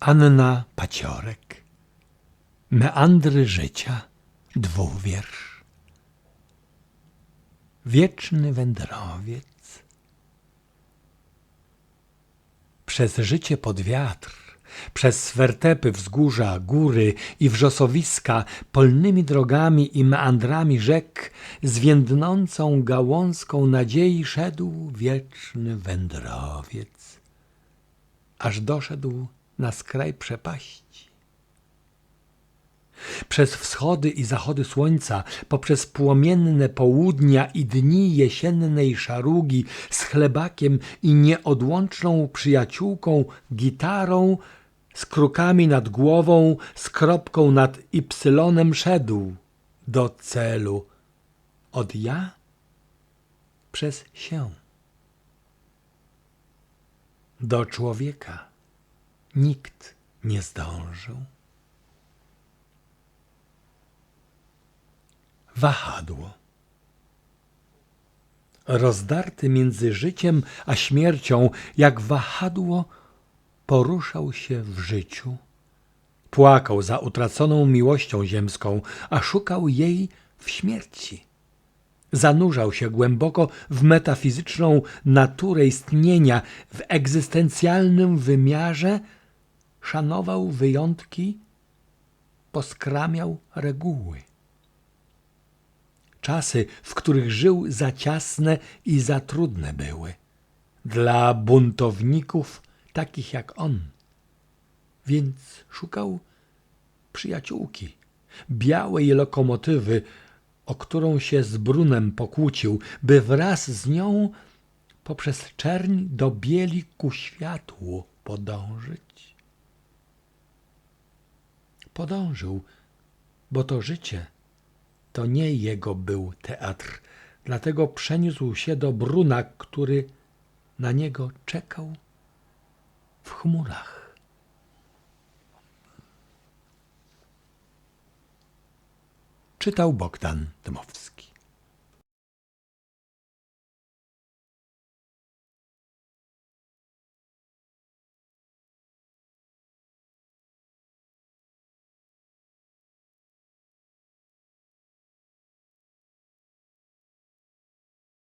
Anna Paciorek. Meandry życia Dwóch wiersz Wieczny wędrowiec. Przez życie pod wiatr, przez swertepy, wzgórza, góry i wrzosowiska, polnymi drogami i meandrami rzek, zwiędnącą gałązką nadziei szedł wieczny wędrowiec, aż doszedł na skraj przepaści. Przez wschody i zachody słońca, poprzez płomienne południa i dni jesiennej szarugi z chlebakiem i nieodłączną przyjaciółką, gitarą, z krukami nad głową, z kropką nad ypsylonem szedł do celu. Od ja przez się. Do człowieka nikt nie zdążył. Wahadło. Rozdarty między życiem a śmiercią, jak wahadło, poruszał się w życiu. Płakał za utraconą miłością ziemską, a szukał jej w śmierci. Zanurzał się głęboko w metafizyczną naturę istnienia, w egzystencjalnym wymiarze, szanował wyjątki, poskramiał reguły. Czasy, w których żył, za ciasne i za trudne były. Dla buntowników takich jak on. Więc szukał przyjaciółki, białej lokomotywy, o którą się z Brunem pokłócił, by wraz z nią poprzez czerń do bieli ku światłu podążyć. Podążył, bo to życie to nie jego był teatr, dlatego przeniósł się do Bruna, który na niego czekał w chmurach. Czytał Bogdan Dmowski.